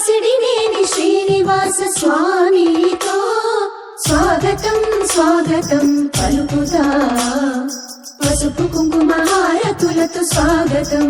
వాసిడి నేని శ్రీనివాస స్వామితో స్వాగతం స్వాగతం పలుకుదా. పసుపు కుంకుమ హారతులతో స్వాగతం.